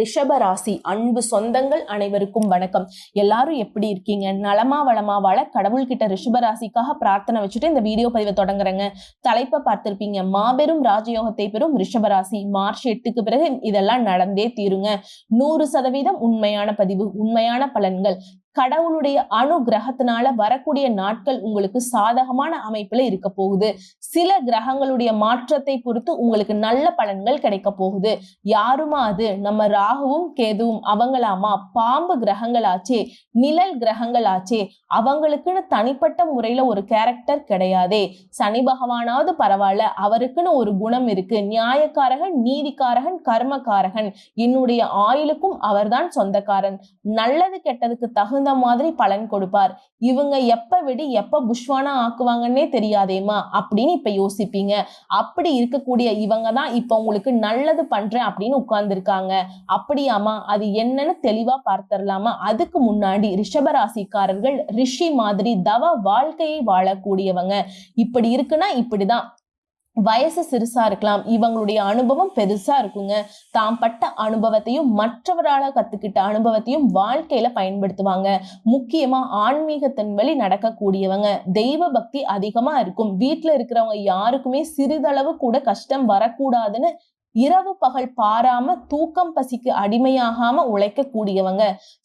ரிஷப ராசி அன்பு சொந்தங்கள் அனைவருக்கும் வணக்கம். எல்லாரும் எப்படி இருக்கீங்க? நலமா வளமா வாழ கடவுள்கிட்ட ரிஷப ராசிக்காக பிரார்த்தனை வச்சுட்டு இந்த வீடியோ பதிவை தொடங்குறேங்க. தலைப்பை பார்த்திருப்பீங்க. மாபெரும் ராஜயோகத்தை பெறும் ரிஷப ராசி மார்ச் எட்டுக்கு பிறகு இதெல்லாம் நடந்தே தீருங்க. நூறு சதவீதம் உண்மையான பதிவு உண்மையான பலன்கள். கடவுளுடைய அனுகிரகத்தினால வரக்கூடிய நாட்கள் உங்களுக்கு சாதகமான அமைப்புல இருக்க போகுது. சில கிரகங்களுடைய மாற்றத்தை பொறுத்து உங்களுக்கு நல்ல பலன்கள் கிடைக்க போகுது. யாருமா அது? நம்ம ராகுவும் கேதுவும் அவங்களாமா? பாம்பு கிரகங்களாச்சே நிழல் கிரகங்களாச்சே அவங்களுக்குன்னு தனிப்பட்ட முறையில ஒரு கேரக்டர் கிடையாதே. சனி பகவானாவது பரவாயில்ல அவருக்குன்னு ஒரு குணம் இருக்கு. நியாயக்காரகன் நீதிக்காரகன் கர்மக்காரகன். என்னுடைய ஆயுளுக்கும் அவர்தான் சொந்தக்காரன். நல்லது கெட்டதுக்கு தகுந்த மாதிரி பலன் கொடுப்பார். இவங்க எப்ப விடி எப்ப புஷ்வானா ஆக்குவாங்கன்னே தெரியாதேமா அப்படின்னு இப்ப யோசிப்பீங்க. அப்படி இருக்கக்கூடிய இவங்க தான் இப்ப உங்களுக்கு நல்லது பண்றேன் அப்படின்னு உட்கார்ந்துருக்காங்க. அப்படியாமா அது என்னன்னு தெளிவா பார்த்தரலாமா அதுக்கு முன்னாடி ரிஷபராசிக்காரர்கள் ரிஷி மாதிரி தவ வாழ்க்கையை வாழக்கூடியவங்க. இப்படி இருக்குன்னா இப்படிதான். வயசு சிறுசா இருக்கலாம். இவங்களுடைய அனுபவம் பெருசா இருக்குங்க. தாம் பட்ட அனுபவத்தையும் மற்றவரால கத்துக்கிட்ட அனுபவத்தையும் வாழ்க்கையில பயன்படுத்துவாங்க. முக்கியமா ஆன்மீகத்தின் வழி நடக்கக்கூடியவங்க. தெய்வ பக்தி அதிகமா இருக்கும். வீட்டுல இருக்கிறவங்க யாருக்குமே சிறிதளவு கூட கஷ்டம் வரக்கூடாதுன்னு இரவு பகல் பாராம தூக்கம் பசிக்கு அடிமையாகாம உழைக்க கூடியவங்க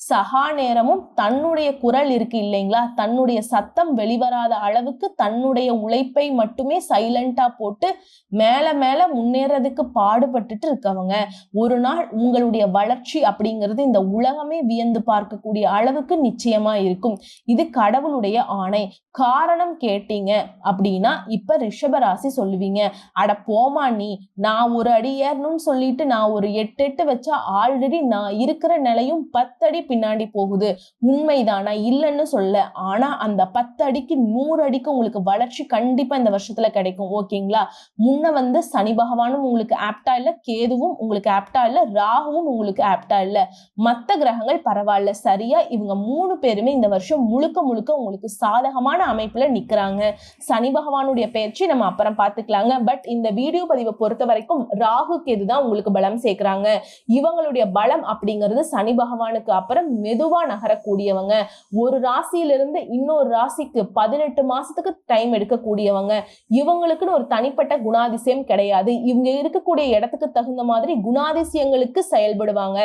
சகா நேரமும் தன்னுடைய குரல் இருக்கு இல்லைங்களா? தன்னுடைய சத்தம் வெளிவராத அளவுக்கு தன்னுடைய உழைப்பை மட்டுமே சைலண்டா போட்டு மேல மேல முன்னேறதுக்கு பாடுபட்டுட்டு இருக்கவங்க. ஒரு நாள் உங்களுடைய வளர்ச்சி அப்படிங்கிறது இந்த உலகமே வியந்து பார்க்கக்கூடிய அளவுக்கு நிச்சயமா இருக்கும். இது கடவுளுடைய ஆணை. காரணம் கேட்டீங்க அப்படின்னா இப்ப ரிஷபராசி சொல்லுவீங்க. அட போமா நீ நான் ஒரு அடி ஏறணும்னு சொல்லிட்டு நான் ஒரு எட்டு எட்டு வச்சா ஆல்ரெடி நான் இருக்கிற நிலையும் பத்தடி பின்னாடி போகுது. உண்மைதானா? இல்லைன்னு சொல்ல. ஆனா அந்த பத்து அடிக்கு நூறு அடிக்கு உங்களுக்கு வளர்ச்சி கண்டிப்பா இந்த வருஷத்துல கிடைக்கும். ஓகேங்களா? முன்ன வந்து சனி பகவானும் உங்களுக்கு ஆப்டா இல்ல கேதுவும் உங்களுக்கு ஆப்டா இல்ல ராகுவும் உங்களுக்கு ஆப்டா இல்ல. மத்த கிரகங்கள் பரவாயில்ல. சரியா? இவங்க மூணு பேருமே இந்த வருஷம் முழுக்க முழுக்க உங்களுக்கு சாதகமான அமைப்புல நிக்கிறாங்க. சனி பகவானுடைய பயிற்சி நம்ம அப்புறம் பார்த்துக்கலாங்க. பட் இந்த வீடியோ பதிவை பொறுத்த வரைக்கும் ராகு கேது தான் உங்களுக்கு பலம் சேர்க்கிறாங்க? இவங்களுடைய பலம் அப்படிங்கிறது சனி பகவானுக்கு அப்புறம் மெதுவா நகரக்கூடியவங்க. ஒரு ராசியிலிருந்து இன்னொரு ராசிக்கு பதினெட்டு மாசத்துக்கு டைம் எடுக்கக்கூடியவங்க. இவங்களுக்குன்னு ஒரு தனிப்பட்ட குணாதிசயம் கிடையாது. இவங்க இருக்கக்கூடிய இடத்துக்கு தகுந்த மாதிரி குணாதிசயங்களுக்கு செயல்படுவாங்க.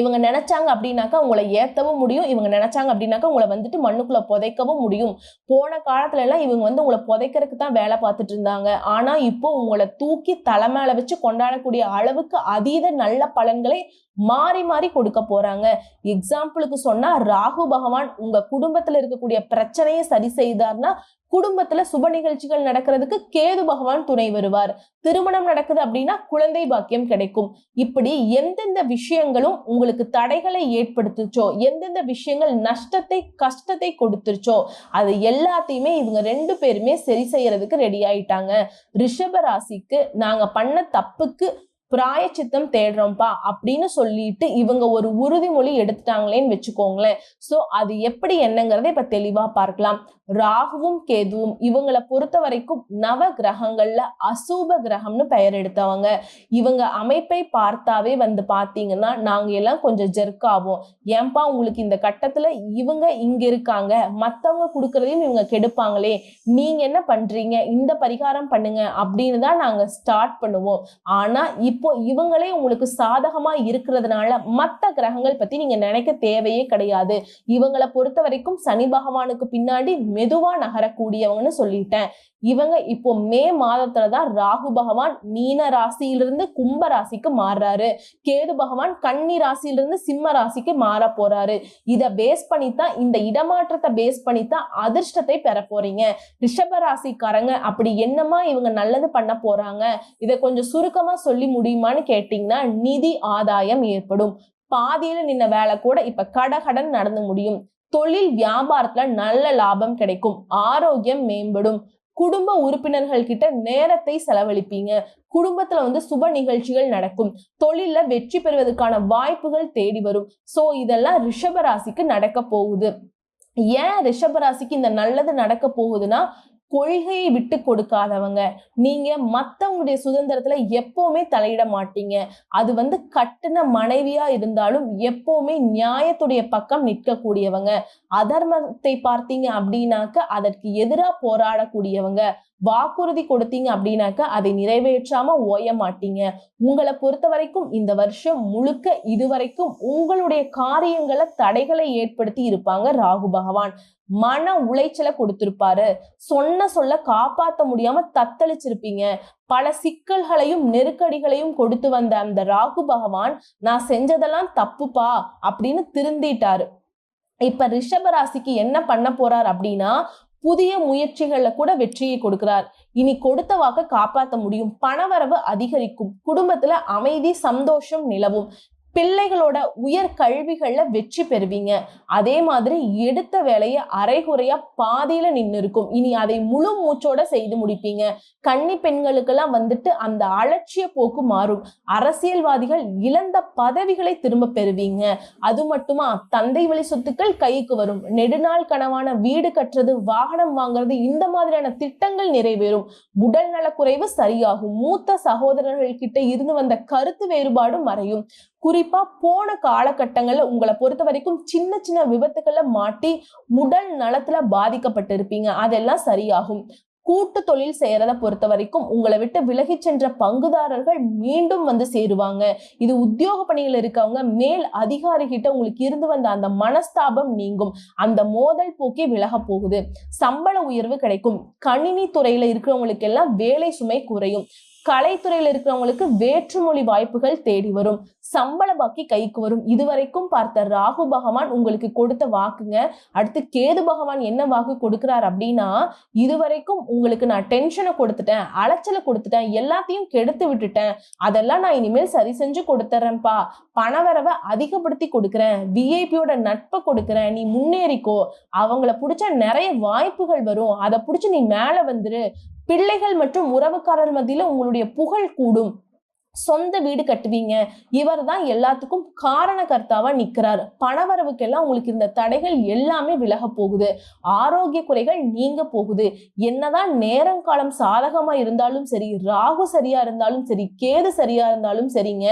இவங்க நினைச்சாங்க அப்படின்னாக்கா உங்களை ஏத்தவும் முடியும். இவங்க நினைச்சாங்க அப்படின்னாக்கா உங்களை வந்துட்டு மண்ணுக்குள்ள புதைக்கவும் முடியும். போன காலத்துல எல்லாம் இவங்க வந்து உங்களை புதைக்கிறதுக்கு தான் வேலை பார்த்துட்டு இருந்தாங்க. ஆனா இப்போ உங்களை தூக்கி தலை மேல வச்சு கொண்டாடக்கூடிய அளவுக்கு அதீத நல்ல பலன்களை மாறி மாறி கொடுக்க போறாங்க. எக்ஸாம்பிளுக்கு சொன்னா ராகு பகவான் உங்க குடும்பத்துல இருக்கக்கூடிய பிரச்சனையை சரி செய்தார்னா குடும்பத்துல சுப நிகழ்ச்சிகள் நடக்கிறதுக்கு கேது பகவான் துணை வருவார். திருமணம் நடக்குது அப்படின்னா குழந்தை பாக்கியம் கிடைக்கும். இப்படி எந்தெந்த விஷயங்களும் உங்களுக்கு தடைகளை ஏற்படுத்துச்சோ எந்தெந்த விஷயங்கள் நஷ்டத்தை கஷ்டத்தை கொடுத்துருச்சோ அது எல்லாத்தையுமே இவங்க ரெண்டு பேருமே சரி செய்யறதுக்கு ரெடி ஆயிட்டாங்க. ரிஷப ராசிக்கு நாங்க பண்ண தப்புக்கு பிராயச்சித்தம் தேடுறோம்ப்பா அப்படின்னு சொல்லிட்டு இவங்க ஒரு உறுதிமொழி எடுத்துட்டாங்களேன்னு வச்சுக்கோங்களேன். ஸோ அது எப்படி என்னங்கிறத இப்போ தெளிவாக பார்க்கலாம். ராகுவும் கேதுவும் இவங்களை பொறுத்த வரைக்கும் நவ கிரகங்கள்ல அசூப கிரகம்னு பெயர் எடுத்தவங்க. இவங்க அமைப்பை பார்த்தாவே வந்து பாத்தீங்கன்னா நாங்க எல்லாம் கொஞ்சம் ஜெர்க் ஆகும் ஏன்பா உங்களுக்கு இந்த கட்டத்துல இவங்க இங்க இருக்காங்க? மத்தவங்க கொடுக்கறதையும் இவங்க கெடுப்பாங்களே? நீங்க என்ன பண்றீங்க? இந்த பரிகாரம் பண்ணுங்க அப்படின்னு தான் நாங்க ஸ்டார்ட் பண்ணுவோம். ஆனா இப்போ இவங்களே உங்களுக்கு சாதகமா இருக்கிறதுனால மத்த கிரகங்கள் பத்தி நீங்க நினைக்க தேவையே கிடையாது. இவங்களை பொறுத்த வரைக்கும் சனி பகவானுக்கு பின்னாடி மெதுவா நகரக்கூடியவங்கன்னு சொல்லிட்டேன். இவங்க இப்போ மே மாதத்துல தான் ராகு பகவான் மீன ராசியிலிருந்து கும்ப ராசிக்கு மாறுறாரு. கேது பகவான் கன்னி ராசியிலிருந்து சிம்ம ராசிக்கு மாற போறாரு. இதை பேஸ் பண்ணித்தான் இந்த இடமாற்றத்தை பேஸ் பண்ணித்தான் அதிர்ஷ்டத்தை பெற போறீங்க. ரிஷப ராசிக்காரங்க அப்படி என்னமா இவங்க நல்லது பண்ண போறாங்க? இதை கொஞ்சம் சுருக்கமா சொல்லி முடியுமான்னு கேட்டீங்கன்னா நிதி ஆதாயம் ஏற்படும். பாதியில நின்ன வேலை கூட இப்ப கடகடன் நடந்து முடியும். தொழில் வியாபாரத்துல நல்ல லாபம் கிடைக்கும். ஆரோக்கியம் மேம்படும். குடும்ப உறுப்பினர்கள் கிட்ட நேரத்தை செலவழிப்பீங்க. குடும்பத்துல வந்து சுப நிகழ்ச்சிகள் நடக்கும். தொழில்ல வெற்றி பெறுவதற்கான வாய்ப்புகள் தேடி வரும். சோ இதெல்லாம் ரிஷபராசிக்கு நடக்க போகுது. ஏன் ரிஷபராசிக்கு இந்த நல்லது நடக்க போகுதுன்னா கொள்கையை விட்டு கொடுக்காதவங்க. நீங்க மத்தவங்களுடைய சுதந்திரத்துல எப்பவுமே தலையிட மாட்டீங்க. அது வந்து கட்டின மனைவியா இருந்தாலும் எப்பவுமே நியாயத்துடைய பக்கம் நிற்கக்கூடியவங்க. அதர்மத்தை பார்த்தீங்க அப்படின்னாக்க அதற்கு எதிராக போராடக்கூடியவங்க. வாக்குறுதி கொடுத்தீங்க அப்படின்னாக்க அதை நிறைவேற்றாம ஓய மாட்டீங்க. உங்களை பொறுத்த வரைக்கும் இந்த வருஷம் முழுக்க இதுவரைக்கும் உங்களுடைய காரியங்களை தடைகளை ஏற்படுத்தி இருப்பாங்க ராகு பகவான். மன உளைச்சலை கொடுத்திருப்பாரு. சொன்ன சொல்ல காப்பாத்த முடியாம தத்தளிச்சிருப்பீங்க. பல சிக்கல்களையும் நெருக்கடிகளையும் கொடுத்து வந்த அந்த ராகு பகவான் நான் செஞ்சதெல்லாம் தப்புப்பா அப்படின்னு திருந்திட்டாரு. இப்ப ரிஷப ராசிக்கு என்ன பண்ண போறார் அப்படின்னா புதிய முயற்சிகள்ல கூட வெற்றியை கொடுக்கிறார். இனி கொடுத்த வாக்க காப்பாற்ற முடியும். பணவரவு அதிகரிக்கும். குடும்பத்துல அமைதி சந்தோஷம் நிலவும். பிள்ளைகளோட உயர் கல்விகள்ல வெற்றி பெறுவீங்க. அதே மாதிரி எடுத்த வேலையை அரைகுறையா பாதியில நின்று இருக்கும் இனி அதை முழு மூச்சோட செய்து முடிப்பீங்க. கன்னி பெண்களுக்கெல்லாம் வந்துட்டு அந்த அலட்சிய போக்கு மாறும். அரசியல்வாதிகள் இழந்த பதவிகளை திரும்ப பெறுவீங்க. அது மட்டுமா தந்தை வழி சொத்துக்கள் கைக்கு வரும். நெடுநாள் கனவான வீடு கட்டுறது வாகனம் வாங்குறது இந்த மாதிரியான திட்டங்கள் நிறைவேறும். உடல் நலக்குறைவு சரியாகும். மூத்த சகோதரர்கள் கிட்ட இருந்து வந்த கருத்து வேறுபாடும் மறையும். குறிப்பா போன காலகட்டங்கள்ல உங்களை பொறுத்த வரைக்கும் சின்ன சின்ன விபத்துக்களை மாட்டி உடல் நலத்துல பாதிக்கப்பட்டிருப்பீங்க. அதெல்லாம் சரியாகும். கூட்டு தொழில் செய்யறத பொறுத்த வரைக்கும் உங்களை விட்டு விலகி சென்ற பங்குதாரர்கள் மீண்டும் வந்து சேருவாங்க. இது உத்தியோக பணியில் இருக்கவங்க மேல் அதிகாரி கிட்ட உங்களுக்கு இருந்து வந்த அந்த மனஸ்தாபம் நீங்கும். அந்த மோதல் போக்கே விலக போகுது. சம்பள உயர்வு கிடைக்கும். கணினி துறையில இருக்கிறவங்களுக்கு எல்லாம் வேலை சுமை குறையும். கலைத்துறையில் இருக்கிறவங்களுக்கு வேற்றுமொழி வாய்ப்புகள் தேடி வரும். சம்பள பாக்கி கைக்கு வரும். இதுவரைக்கும் பார்த்த ராகு பகவான் உங்களுக்கு கொடுத்த வாக்குங்க. அடுத்து கேது பகவான் என்ன வாக்கு கொடுக்கிறார் அப்படின்னா இதுவரைக்கும் உங்களுக்கு நான் டென்ஷனை கொடுத்துட்டேன் அலைச்சலை கொடுத்துட்டேன் எல்லாத்தையும் கெடுத்து விட்டுட்டேன். அதெல்லாம் நான் இனிமேல் சரி செஞ்சு கொடுத்துறேன்ப்பா. பணவரவை அதிகப்படுத்தி கொடுக்குறேன் விஐபியோட நட்பை கொடுக்குறேன் நீ முன்னேறிக்கோ. அவங்கள பிடிச்ச நிறைய வாய்ப்புகள் வரும். அதை பிடிச்சி நீ மேல வந்துரு. பிள்ளைகள் மற்றும் உறவுக்காரர் மத்தியில் உங்களுடைய புகழ் கூடும். சொந்த வீடு கட்டுவீங்க. இவர் தான் எல்லாத்துக்கும் காரணகர்த்தாவா நிக்கிறார். பணவரவுக்கெல்லாம் உங்களுக்கு இந்த தடைகள் எல்லாமே விலக போகுது. ஆரோக்கிய குறைகள் நீங்க போகுது. என்னதான் நேரம் காலம் சாதகமா இருந்தாலும் சரி ராகு சரியா இருந்தாலும் சரி கேது சரியா இருந்தாலும் சரிங்க.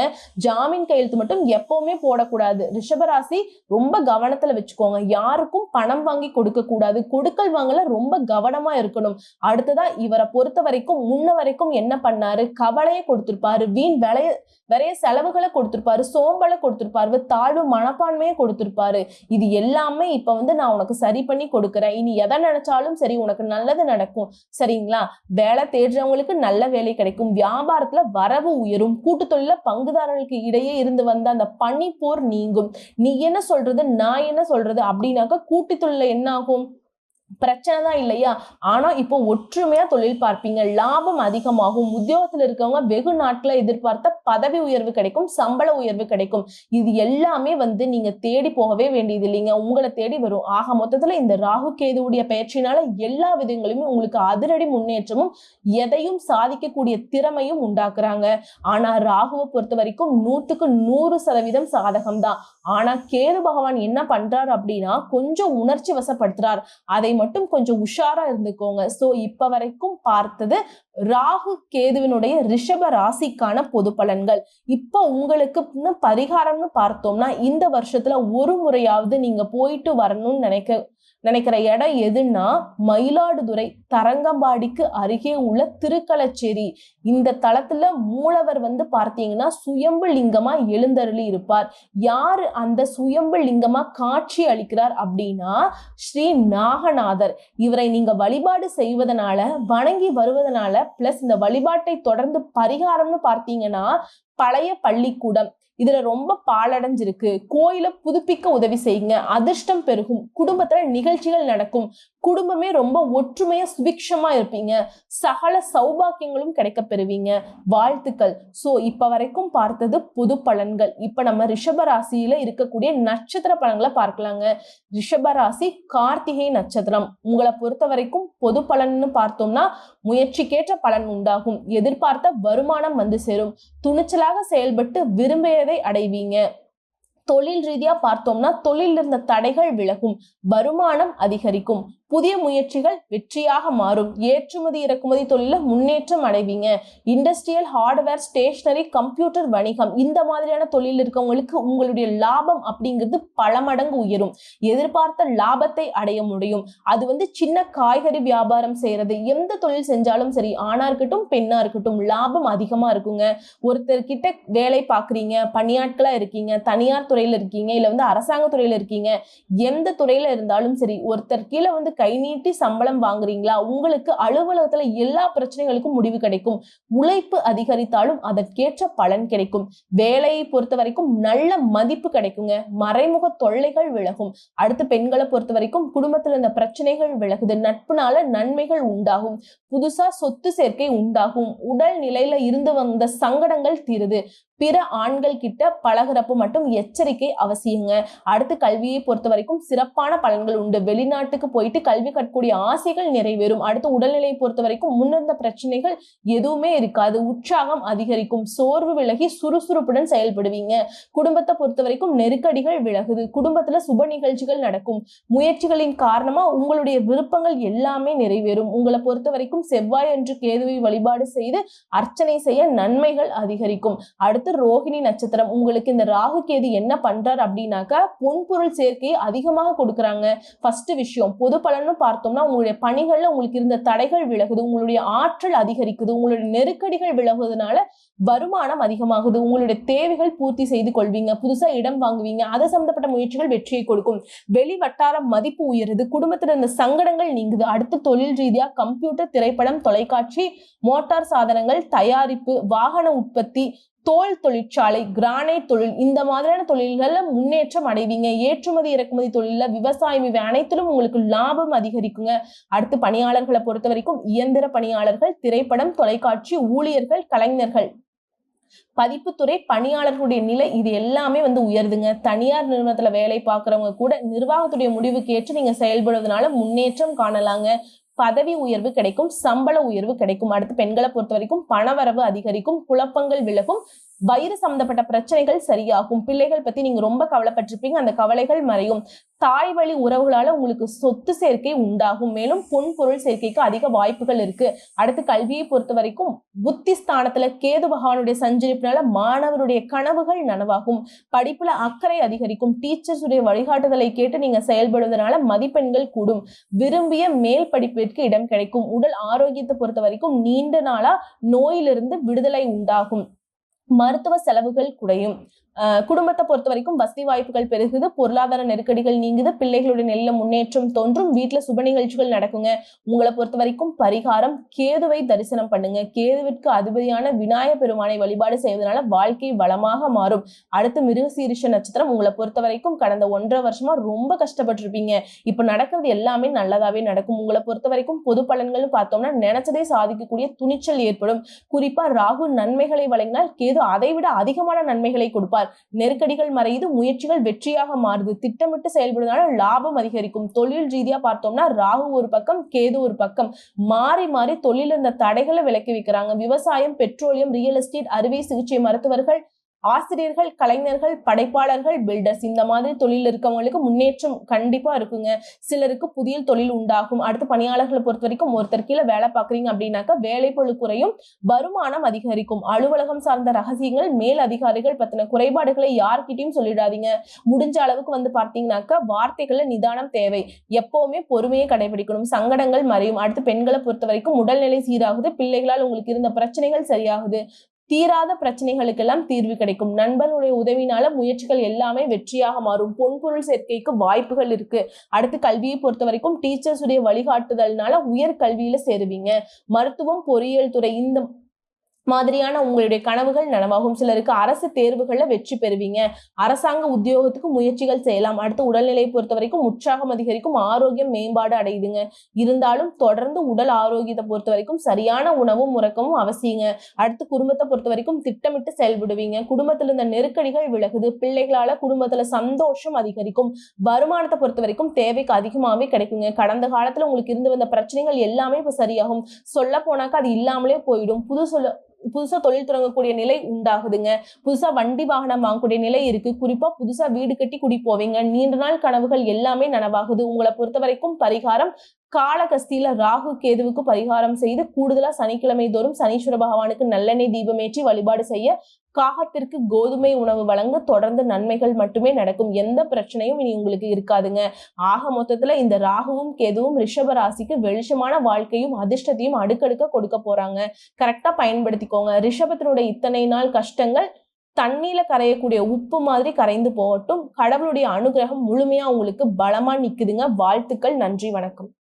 ஜாமீன் கையெழுத்து மட்டும் எப்பவுமே போடக்கூடாது. ரிஷபராசி ரொம்ப கவனத்துல வச்சுக்கோங்க. யாருக்கும் பணம் வாங்கி கொடுக்க கூடாது. கொடுக்கல் வாங்கல ரொம்ப கவனமா இருக்கணும். அடுத்ததா இவரை பொறுத்த வரைக்கும் முன்ன வரைக்கும் என்ன பண்ணாரு? கவலையை கொடுத்திருப்பாரு. வீண் விளைய நிறைய செலவுகளை கொடுத்துருப்பாரு சோம்பலை கொடுத்துருப்பாரு தாழ்வு மனப்பான்மையை கொடுத்துருப்பாரு. இது எல்லாமே இப்ப வந்து நான் உனக்கு சரி பண்ணி கொடுக்குறேன். இனி எதை நினைச்சாலும் சரி உனக்கு நல்லது நடக்கும். சரிங்களா? வேலை தேடுறவங்களுக்கு நல்ல வேலை கிடைக்கும். வியாபாரத்துல வரவு உயரும். கூட்டு தொழில பங்குதாரர்களுக்கு இடையே இருந்து வந்த அந்த பனிப்போர் நீங்கும். நீ என்ன சொல்றது நான் என்ன சொல்றது அப்படின்னாக்கா கூட்டு தொழில என்ன ஆகும் பிரச்சனை தான் இல்லையா? ஆனா இப்போ ஒற்றுமையா தொழில் பார்ப்பீங்க. லாபம் அதிகமாகும். உத்தியோகத்துல இருக்கவங்க வெகு நாட்களை எதிர்பார்த்த பதவி உயர்வு கிடைக்கும் சம்பள உயர்வு கிடைக்கும். இது எல்லாமே வந்து நீங்க தேடி போகவே வேண்டியது இல்லைங்க. உங்களை தேடி வரும். ஆக மொத்தத்துல இந்த ராகு கேதுவுடைய பயிற்சினால எல்லா விதங்களுமே உங்களுக்கு அதிரடி முன்னேற்றமும் எதையும் சாதிக்கக்கூடிய திறமையும் உண்டாக்குறாங்க. ஆனா ராகுவை பொறுத்த வரைக்கும் நூற்றுக்கு நூறு சதவீதம் சாதகம் தான் ஆனா கேது பகவான் என்ன பண்றாரு அப்படின்னா கொஞ்சம் உணர்ச்சி வசப்படுத்துறார். அதை மட்டும் கொஞ்சம் உஷாரா இருந்துக்கோங்க. சோ இப்ப வரைக்கும் பார்த்தது ராகு கேதுவினுடைய ரிஷப ராசிக்கான பொது பலன்கள். இப்ப உங்களுக்கு பரிகாரம்னு பார்த்தோம்னா இந்த வருஷத்துல ஒரு முறையாவது நீங்க போயிட்டு வரணும்னு நினைக்க நினைக்கிற இடம் எதுன்னா மயிலாடுதுறை தரங்கம்பாடிக்கு அருகே உள்ள திருக்கலச்சேரி. இந்த தளத்துல மூலவர் வந்து பார்த்தீங்கன்னா சுயம்பு லிங்கமா எழுந்தருளி இருப்பார். யாரு அந்த சுயம்பு லிங்கமா காட்சி அளிக்கிறார் அப்படின்னா ஸ்ரீ நாகநாதர். இவரை நீங்க வழிபாடு செய்வதனால வணங்கி வருவதனால பிளஸ் இந்த வழிபாட்டை தொடர்ந்து பரிகாரம்னு பார்த்தீங்கன்னா பழைய பள்ளிக்கூடம் இதுல ரொம்ப பாலடைஞ்சிருக்கு கோயிலை புதுப்பிக்க உதவி செய்யுங்க. அதிர்ஷ்டம் பெருகும். குடும்பத்துல நிகழ்ச்சிகள் நடக்கும். குடும்பமே ரொம்ப ஒற்றுமையா சுபிக்ஷமா இருப்பீங்க. சகல சௌபாக்கியங்களும் கிடைக்க பெறுவீங்க. வாழ்த்துக்கள். சோ இப்ப வரைக்கும் பார்த்தது பொது பலன்கள். இப்ப நம்ம ரிஷப ராசியில இருக்கக்கூடிய நட்சத்திர பலன்களை பார்க்கலாங்க. ரிஷப ராசி கார்த்திகை நட்சத்திரம். உங்களை பொறுத்த வரைக்கும் பொது பலன்னு பார்த்தோம்னா முயற்சிக்கேற்ற பலன் உண்டாகும். எதிர்பார்த்த வருமானம் வந்து சேரும். துணிச்சலாக செயல்பட்டு விரும்பியதை அடைவீங்க. தொழில் ரீதியா பார்த்தோம்னா தொழில் இருந்த தடைகள் விலகும். வருமானம் அதிகரிக்கும். புதிய முயற்சிகள் வெற்றியாக மாறும். ஏற்றுமதி இறக்குமதி தொழில முன்னேற்றம் அடைவீங்க. இண்டஸ்ட்ரியல் ஹார்ட்வேர் ஸ்டேஷனரி கம்ப்யூட்டர் வணிகம் இந்த மாதிரியான தொழில் இருக்கவங்களுக்கு உங்களுடைய லாபம் அப்படிங்கிறது பல மடங்கு உயரும். எதிர்பார்த்த லாபத்தை அடைய முடியும். அது வந்து சின்ன காய்கறி வியாபாரம் செய்யறது எந்த தொழில் செஞ்சாலும் சரி ஆணா இருக்கட்டும் பெண்ணா இருக்கட்டும் லாபம் அதிகமா இருக்குங்க. ஒருத்தர் கிட்ட வேலை பார்க்குறீங்க பணியாட்களா இருக்கீங்க தனியார் துறையில இருக்கீங்க இல்ல வந்து அரசாங்க துறையில இருக்கீங்க எந்த துறையில இருந்தாலும் சரி ஒருத்தர் கீழே வந்து கை நீட்டி சம்பளம் வாங்குறீங்களா? உங்களுக்கு அலுவலகத்துல எல்லா பிரச்சனைகளுக்கும் முடிவு கிடைக்கும். உழைப்பு அதிகரித்தாலும் அதற்கேற்ற பலன் கிடைக்கும். வேலையை பொறுத்த வரைக்கும் நல்ல மதிப்பு கிடைக்குங்க. மறைமுக தொல்லைகள் விலகும். அடுத்து பெண்களை பொறுத்த வரைக்கும் குடும்பத்துல இந்த பிரச்சனைகள் விலகுது. நட்புனால நன்மைகள் உண்டாகும். புதுசா சொத்து சேர்க்கை உண்டாகும். உடல் நிலையில இருந்து வந்த சங்கடங்கள் தீருது. பிற ஆண்கள் கிட்ட பழகிறப்ப மட்டும் எச்சரிக்கை அவசியங்க. அடுத்து கல்வியை பொறுத்த வரைக்கும் சிறப்பான பலன்கள் உண்டு. வெளிநாட்டுக்கு போயிட்டு கல்வி கற்கக்கூடிய ஆசைகள் நிறைவேறும். அடுத்து உடல்நிலையை பொறுத்த வரைக்கும் முன்னிருந்த பிரச்சனைகள் எதுவுமே இருக்காது. உற்சாகம் அதிகரிக்கும். சோர்வு விலகி சுறுசுறுப்புடன் செயல்படுவீங்க. குடும்பத்தை பொறுத்த வரைக்கும் நெருக்கடிகள் விலகுது. குடும்பத்துல சுப நிகழ்ச்சிகள் நடக்கும். முயற்சிகளின் காரணமா உங்களுடைய விருப்பங்கள் எல்லாமே நிறைவேறும். உங்களை பொறுத்த வரைக்கும் செவ்வாய் என்று கேதுவை வழிபாடு செய்து அர்ச்சனை செய்ய நன்மைகள் அதிகரிக்கும். அடுத்து ரோகிணி நட்சத்திரம். உங்களுக்கு இந்த ராகு கேது என்ன பண்றார் அப்படின்னாக்கா பொன்பொருள் சேர்க்கையை அதிகமாக கொடுக்குறாங்க. ஃபர்ஸ்ட் விஷயம் பொது பலன்னு பார்த்தோம்னா உங்களுடைய பணிகள்ல உங்களுக்கு இருந்த தடைகள் விலகுது உங்களுடைய ஆற்றல் அதிகரிக்குது உங்களுடைய நெருக்கடிகள் விலகுதுனால வருமானம் அதிகமாகுது. உங்களுடைய தேவைகள் பூர்த்தி செய்து கொள்வீங்க. புதுசா இடம் வாங்குவீங்க. அது சம்பந்தப்பட்ட முயற்சிகள் வெற்றியை கொடுக்கும். வெளி வட்டார மதிப்பு உயருது. குடும்பத்தில் இருந்த சங்கடங்கள் நீங்குது. அடுத்து தொழில் ரீதியா கம்ப்யூட்டர் திரைப்படம் தொலைக்காட்சி மோட்டார் சாதனங்கள் தயாரிப்பு வாகன உற்பத்தி தோல் தொழிற்சாலை கிரானைட் தொழில் இந்த மாதிரியான தொழில்கள்ல முன்னேற்றம் அடைவீங்க. ஏற்றுமதி இறக்குமதி தொழிலில் விவசாயம் இவை அனைத்திலும் உங்களுக்கு லாபம் அதிகரிக்குங்க. அடுத்து பணியாளர்களை பொறுத்த வரைக்கும் இயந்திர பணியாளர்கள் திரைப்படம் தொலைக்காட்சி ஊழியர்கள் கலைஞர்கள். பதிப்புத்துறை பணியாளர்களுடைய நிலை இது எல்லாமே வந்து உயருதுங்க. தனியார் நிறுவனத்துல வேலை பார்க்குறவங்க கூட நிர்வாகத்துடைய முடிவுக்கு ஏற்று நீங்க செயல்படுவதனால முன்னேற்றம் காணலாங்க. பதவி உயர்வு கிடைக்கும் சம்பள உயர்வு கிடைக்கும். அடுத்து பெண்களை பொறுத்த வரைக்கும் பணவரவு அதிகரிக்கும் குழப்பங்கள் விலகும் வயிறு சம்பந்தப்பட்ட பிரச்சனைகள் சரியாகும். பிள்ளைகள் பத்தி நீங்க ரொம்ப கவலைப்பட்டிருப்பீங்க. அந்த கவலைகள் மறையும். தாய் வழி உறவுகளால உங்களுக்கு சொத்து சேர்க்கை உண்டாகும். மேலும் பொன் பொருள் சேர்க்கைக்கு அதிக வாய்ப்புகள் இருக்கு. அடுத்து கல்வியை பொறுத்த வரைக்கும் புத்தி ஸ்தானத்துல கேது பகவானுடைய சஞ்சரிப்பினால மாணவருடைய கனவுகள் நனவாகும். படிப்புல அக்கறை அதிகரிக்கும். டீச்சர்ஸ் உடைய வழிகாட்டுதலை கேட்டு நீங்க செயல்படுவதனால மதிப்பெண்கள் கூடும். விரும்பிய மேல் படிப்பிற்கு இடம் கிடைக்கும். உடல் ஆரோக்கியத்தை பொறுத்த வரைக்கும் நீண்ட நாளா நோயிலிருந்து விடுதலை உண்டாகும். மருத்துவ செலவுகள் குறையும். குடும்பத்தை பொறுத்த வரைக்கும் வசதி வாய்ப்புகள் பெருகுது பொருளாதார நெருக்கடிகள் நீங்குது பிள்ளைகளுடைய நல்ல முன்னேற்றம் தோன்றும் வீட்டுல சுப நிகழ்ச்சிகள் நடக்குங்க. உங்களை பொறுத்த வரைக்கும் பரிகாரம் கேதுவை தரிசனம் பண்ணுங்க. கேதுவிற்கு அதிபதியான விநாயக பெருமானை வழிபாடு செய்வதனால வாழ்க்கை வளமாக மாறும். அடுத்து மிருகசீரிஷ நட்சத்திரம் உங்களை பொறுத்த வரைக்கும் கடந்த ஒன்றரை வருஷமா ரொம்ப கஷ்டப்பட்டிருப்பீங்க. இப்ப நடக்கிறது எல்லாமே நல்லதாவே நடக்கும். உங்களை பொறுத்த வரைக்கும் பொது பலன்கள்னு பார்த்தோம்னா நினைச்சதை சாதிக்கக்கூடிய துணிச்சல் ஏற்படும். குறிப்பா ராகு நன்மைகளை வழங்கினால் கேது அதை விட அதிகமான நன்மைகளை கொடுப்பார். நெருக்கடிகள் மறையுது முயற்சிகள் வெற்றியாக மாறுது. திட்டமிட்டு செயல்படுவதனால லாபம் அதிகரிக்கும். தொழில் ரீதியா பார்த்தோம்னா ராகு ஒரு பக்கம் கேது ஒரு பக்கம். மாறி மாறி தொழில் இருந்த தடைகளை விலக்கி வைக்கிறாங்க. விவசாயம் பெட்ரோலியம் ரியல் எஸ்டேட் அறுவை சிகிச்சை மருத்துவர்கள் ஆசிரியர்கள் கலைஞர்கள் படைப்பாளர்கள் பில்டர்ஸ் இந்த மாதிரி தொழில் இருக்கவங்களுக்கு முன்னேற்றம் கண்டிப்பா இருக்குங்க. சிலருக்கு புதிய தொழில் உண்டாகும். அடுத்து பணியாளர்களை பொறுத்த வரைக்கும் ஒருத்தர் கீழே வேலை பார்க்குறீங்க அப்படின்னாக்கா வேலை குறையும் வருமானம் அதிகரிக்கும். அலுவலகம் சார்ந்த ரகசியங்கள் மேல் அதிகாரிகள் பத்தின குறைபாடுகளை யார்கிட்டயும் சொல்லிடாதீங்க. முடிஞ்ச அளவுக்கு வந்து பார்த்தீங்கன்னாக்கா வார்த்தைகள்ல நிதானம் தேவை. எப்பவுமே பொறுமையை கடைபிடிக்கணும். சங்கடங்கள் மறையும். அடுத்து பெண்களை பொறுத்த வரைக்கும் உடல்நிலை சீராகுது. பிள்ளைகளால் உங்களுக்கு இருந்த பிரச்சனைகள் சரியாகுது. தீராத பிரச்சனைகளுக்கெல்லாம் தீர்வு கிடைக்கும். நண்பர்களுடைய உதவினால முயற்சிகள் எல்லாமே வெற்றியாக மாறும். பொன்பொருள் சேர்க்கைக்கு வாய்ப்புகள் இருக்கு. அடுத்து கல்வியை பொறுத்த வரைக்கும் டீச்சர்ஸ் உடைய வழிகாட்டுதல்னால உயர் கல்வியில சேருவீங்க. மருத்துவம் பொறியியல் துறை இந்த மாதிரியான உங்களுடைய கனவுகள் நனவாகும். சிலருக்கு அரசு தேர்வுகள்ல வெற்றி பெறுவீங்க. அரசாங்க உத்தியோகத்துக்கு முயற்சிகள் செய்யலாம். அடுத்து உடல்நிலை பொறுத்த வரைக்கும் உற்சாகம் அதிகரிக்கும். ஆரோக்கியம் மேம்பாடு அடையுதுங்க. இருந்தாலும் தொடர்ந்து உடல் ஆரோக்கியத்தை பொறுத்த வரைக்கும் சரியான உணவும் உறக்கமும் அவசியங்க. அடுத்து குடும்பத்தை பொறுத்த வரைக்கும் திட்டமிட்டு செயல்படுவீங்க. குடும்பத்தில் இருந்த நெருக்கடிகள் விலகுது. பிள்ளைகளால குடும்பத்துல சந்தோஷம் அதிகரிக்கும். வருமானத்தை பொறுத்த வரைக்கும் தேவைக்கு அதிகமாவே கிடைக்குங்க. கடந்த காலத்துல உங்களுக்கு இருந்து வந்த பிரச்சனைகள் எல்லாமே இப்ப சரியாகும். சொல்ல போனாக்கா அது இல்லாமலே போயிடும். புது சொல்ல புதுசா தொழில் தொடங்கக்கூடிய நிலை உண்டாகுதுங்க. புதுசா வண்டி வாகனம் வாங்கக்கூடிய நிலை இருக்கு. குறிப்பா புதுசா வீடு கட்டி குடி போவீங்க. நீண்ட நாள் கனவுகள் எல்லாமே நனவாகுது. உங்களை பொறுத்த வரைக்கும் பரிகாரம் காலகஸ்தியில ராகு கேதுவுக்கு பரிகாரம் செய்து கூடுதலா சனிக்கிழமை தோறும் சனீஸ்வர பகவானுக்கு நல்லெண்ணெய் தீபமேற்றி வழிபாடு செய்ய காகத்திற்கு கோதுமை உணவு வழங்க தொடர்ந்து நன்மைகள் மட்டுமே நடக்கும். எந்த பிரச்சனையும் இனி உங்களுக்கு இருக்காதுங்க. ஆக மொத்தத்துல இந்த ராகுவும் கேதுவும் ரிஷப ராசிக்கு வெளிச்சமான வாழ்க்கையும் அதிர்ஷ்டத்தையும் அடுக்கடுக்க கொடுக்க போறாங்க. கரெக்டா பயன்படுத்திக்கோங்க. ரிஷபத்தினுடைய இத்தனை நாள் கஷ்டங்கள் தண்ணியில கரையக்கூடிய உப்பு மாதிரி கரைந்து போகட்டும். கடவுளுடைய அனுகிரகம் முழுமையா உங்களுக்கு பலமா நிக்குதுங்க. வாழ்த்துக்கள். நன்றி. வணக்கம்.